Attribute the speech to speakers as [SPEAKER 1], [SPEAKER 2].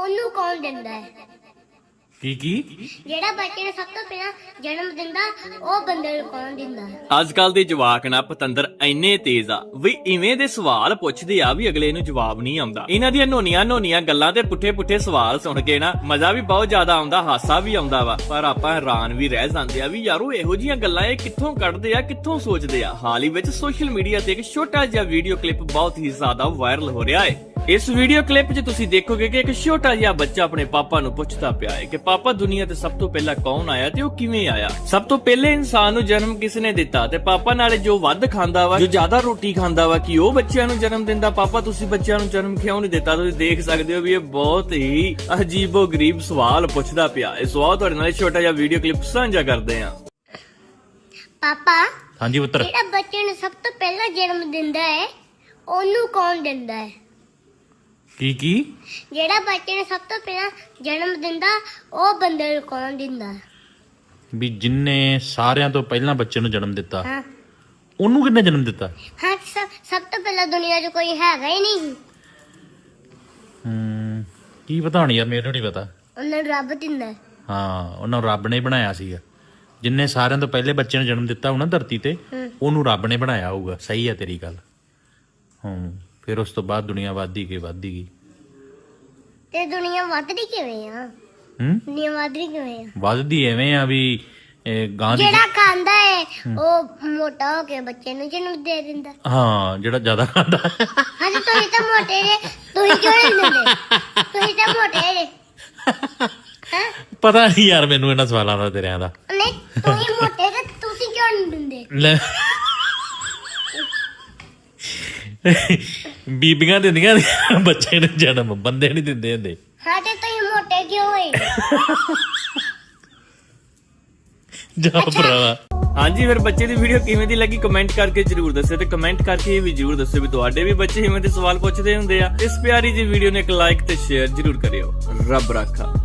[SPEAKER 1] ਉਹਨੂੰ ਕੌਣ ਦਿੰਦਾ ਹੈ?
[SPEAKER 2] ਕੀ ਕੀ?
[SPEAKER 1] ਜਿਹੜਾ ਬੱਚੇ ਨੂੰ ਸਭ ਤੋਂ ਪਹਿਲਾਂ ਜਨਮ ਦਿੰਦਾ ਉਹ ਬੰਦੇ ਨੂੰ ਕੌਣ ਦਿੰਦਾ ਹੈ?
[SPEAKER 2] ਅੱਜ ਕੱਲ ਦੇ ਜਵਾਕ ਨਾ ਪਤੰਦਰ ਇੰਨੇ ਤੇਜ਼ ਆ ਵੀ ਇਵੇਂ ਦੇ ਸਵਾਲ ਪੁੱਛਦੇ ਆ ਵੀ ਅਗਲੇ ਨੂੰ ਜਵਾਬ ਨਹੀਂ ਆਉਂਦਾ। ਇਹਨਾਂ ਦੀਆਂ ਨੋਨੀਆਂ ਨੋਨੀਆਂ ਗੱਲਾਂ ਤੇ ਪੁੱਠੇ ਪੁੱਠੇ ਸਵਾਲ ਸੁਣ ਕੇ ਨਾ ਮਜ਼ਾ ਵੀ ਬਹੁਤ ਜ਼ਿਆਦਾ ਆਉਂਦਾ ਹਾਸਾ ਵੀ ਆਉਂਦਾ ਵਾ। ਪਰ ਆਪਾਂ ਹੈਰਾਨ ਵੀ ਰਹਿ ਜਾਂਦੇ ਆ ਵੀ ਯਾਰੋ ਇਹੋ ਜੀਆਂ ਗੱਲਾਂ ਇਹ ਕਿੱਥੋਂ ਕੱਢਦੇ ਆ ਕਿੱਥੋਂ ਸੋਚਦੇ ਆ? ਹਾਲ ਹੀ ਵਿੱਚ ਸੋਸ਼ਲ ਮੀਡੀਆ ਤੇ ਇੱਕ ਛੋਟਾ ਜਿਹਾ ਵੀਡੀਓ ਕਲਿੱਪ ਬਹੁਤ ਹੀ ਜ਼ਿਆਦਾ ਵਾਇਰਲ ਹੋ ਰਿਹਾ ਹੈ ਇਸ ਵੀਡੀਓ ਕਲਿੱਪ 'ਚ ਤੁਸੀਂ ਦੇਖੋਗੇ ਕਿ ਇੱਕ ਛੋਟਾ ਜਿਹਾ ਬੱਚਾ ਆਪਣੇ ਪਾਪਾ ਨੂੰ ਪੁੱਛਦਾ ਪਿਆ ਹੈ ਕਿ ਪਾਪਾ ਦੁਨੀਆ ਤੇ ਸਭ ਤੋਂ ਪਹਿਲਾਂ ਕੌਣ ਆਇਆ ਤੇ ਉਹ ਕਿਵੇਂ ਆਇਆ? ਸਭ ਤੋਂ ਪਹਿਲੇ ਇਨਸਾਨ ਨੂੰ ਜਨਮ ਕਿਸ ਨੇ ਦਿੱਤਾ ਤੇ ਪਾਪਾ ਨਾਲੇ ਜੋ ਵੱਧ ਖਾਂਦਾ ਵਾ ਜੋ ਜ਼ਿਆਦਾ ਰੋਟੀ ਖਾਂਦਾ ਵਾ ਕਿ ਉਹ ਬੱਚਿਆਂ ਨੂੰ ਜਨਮ ਦਿੰਦਾ? ਪਾਪਾ ਤੁਸੀਂ ਬੱਚਿਆਂ ਨੂੰ ਜਨਮ ਕਿਉਂ ਨਹੀਂ ਦਿੱਤਾ? ਤੁਸੀਂ ਦੇਖ ਸਕਦੇ ਹੋ ਵੀ ਇਹ ਬਹੁਤ ਹੀ ਅਜੀਬੋ ਗਰੀਬ ਸਵਾਲ ਪੁੱਛਦਾ ਪਿਆ ਇਸ ਸਵਾਲ ਤੁਹਾਡੇ ਨਾਲ ਛੋਟਾ ਜਿਹਾ ਵੀਡੀਓ ਕਲਿੱਪ ਸਾਂਝਾ ਕਰਦੇ ਹਾਂ।
[SPEAKER 1] ਪਾਪਾ
[SPEAKER 2] ਹਾਂਜੀ ਪੁੱਤਰ।
[SPEAKER 1] ਜਿਹੜਾ ਬੱਚੇ ਨੂੰ ਸਭ ਤੋਂ ਪਹਿਲਾਂ ਜਨਮ ਦਿੰਦਾ ਹੈ ਉਹਨੂੰ ਕੌਣ ਦਿੰਦਾ ਹੈ?
[SPEAKER 2] ਕੀ ਕੀ?
[SPEAKER 1] ਜਿਹੜਾ ਬੱਚੇ ਨੂੰ ਸਭ ਤੋਂ ਪਹਿਲਾਂ ਜਨਮ ਦਿੰਦਾ ਉਹ ਬੰਦੇ ਨੂੰ ਕੌਣ ਦਿੰਦਾ?
[SPEAKER 3] ਵੀ ਜਿੰਨੇ ਸਾਰਿਆਂ ਤੋਂ ਪਹਿਲਾਂ ਬੱਚੇ ਨੂੰ ਜਨਮ ਦਿੱਤਾ
[SPEAKER 1] ਹਾਂ।
[SPEAKER 3] ਉਹਨੂੰ ਕਿੰਨੇ ਜਨਮ ਦਿੱਤਾ?
[SPEAKER 1] ਹਾਂ ਸਭ ਸਭ ਤੋਂ ਪਹਿਲਾਂ ਦੁਨੀਆ 'ਚ ਕੋਈ ਹੈਗਾ ਹੀ ਨਹੀਂ।
[SPEAKER 3] ਹੂੰ ਕੀ ਪਤਾ ਹੁਣ ਯਾਰ ਮੈਨੂੰ ਨਹੀਂ ਪਤਾ।
[SPEAKER 1] ਉਹਨਾਂ ਨੂੰ ਰੱਬ ਦਿੰਦਾ। ਹੈ।
[SPEAKER 3] ਹਾਂ ਉਹਨਾਂ ਨੂੰ ਰੱਬ ਨੇ ਬਣਾਇਆ ਸੀਗਾ। ਜਿੰਨੇ ਸਾਰਿਆਂ ਤੋਂ ਪਹਿਲੇ ਬੱਚੇ ਨੂੰ ਜਨਮ ਦਿੱਤਾ ਹੋਣਾ ਧਰਤੀ ਤੇ। ਉਹਨੂੰ ਰੱਬ ਨੇ ਬਣਾਇਆ ਹੋਊਗਾ। ਸਹੀ ਹੈ ਤੇਰੀ ਗੱਲ। ਹੂੰ। ਫਿਰ ਉਸ ਤੋਂ ਬਾਅਦ ਦੁਨੀਆ ਵੱਧਦੀ ਗਈ ਵੱਧਦੀ? ਗਈ
[SPEAKER 1] ਤੇ ਦੁਨੀਆ ਵੱਧਦੀ ਕਿਵੇਂ ਆ?
[SPEAKER 3] ਹੂੰ?
[SPEAKER 1] ਦੁਨੀਆ ਵੱਧਦੀ ਕਿਵੇਂ ਆ?
[SPEAKER 3] ਵੱਧਦੀ ਐਵੇਂ ਆ ਵੀ ਇਹ ਗਾਂ ਦੀ
[SPEAKER 1] ਜਿਹੜਾ ਖਾਂਦਾ ਹੈ। ਉਹ ਮੋਟਾ ਹੋ ਕੇ ਬੱਚੇ ਨੂੰ ਜਨਮ ਦੇ ਦਿੰਦਾ।
[SPEAKER 3] ਹਾਂ ਜਿਹੜਾ ਜ਼ਿਆਦਾ ਖਾਂਦਾ।
[SPEAKER 1] ਹਾਂ ਤੇ ਤੁਸੀਂ ਤਾਂ ਮੋਟੇ ਜੇ। ਤੁਸੀਂ ਕਿਉਂ ਨਹੀਂ ਦਿੰਦੇ? ਤੁਸੀਂ ਤਾਂ ਮੋਟੇ ਜੇ। ਹਾਂ?
[SPEAKER 3] ਪਤਾ ਨਹੀਂ ਯਾਰ ਮੈਨੂੰ ਇਹਨਾਂ ਸਵਾਲਾਂ ਦਾ ਤੇਰਿਆਂ ਦਾ।
[SPEAKER 1] ਨਹੀਂ ਤੁਸੀਂ ਮੋਟੇ ਤੇ ਤੁਸੀਂ ਕਿਉਂ ਨਹੀਂ ਦਿੰਦੇ?
[SPEAKER 3] ਲੈ। ਬੀਬੀਆਂ ਦਿੰਦੀਆਂ ਨੇ ਬੱਚੇ ਨੂੰ ਜਨਮ ਬੰਦੇ ਨਹੀਂ ਦਿੰਦੇ ਹੁੰਦੇ।
[SPEAKER 1] ਹਾਂ ਤੇ ਤੁਸੀਂ ਮੋਟੇ ਕਿਉਂ ਹੋਏ?
[SPEAKER 3] ਜਾ ਭਰਾਵਾ।
[SPEAKER 2] ਹਾਂਜੀ ਫਿਰ ਬੱਚੇ ਦੀ ਵੀਡੀਓ ਕਿਵੇਂ ਦੀ ਲੱਗੀ ਕਮੈਂਟ ਕਰਕੇ ਜਰੂਰ ਦੱਸਿਓ ਤੇ ਕਮੈਂਟ ਕਰਕੇ ਇਹ ਵੀ ਜਰੂਰ ਦੱਸਿਓ ਵੀ ਤੁਹਾਡੇ ਵੀ ਬੱਚੇ ਇਵੇਂ ਦੇ ਸਵਾਲ ਪੁੱਛਦੇ ਹੁੰਦੇ ਆ। ਇਸ ਪਿਆਰੀ ਜੀ ਵੀਡੀਓ ਨੂੰ ਇੱਕ ਲਾਈਕ ਤੇ ਸ਼ੇਅਰ ਜਰੂਰ ਕਰਿਓ। ਰੱਬ ਰਾਖਾ।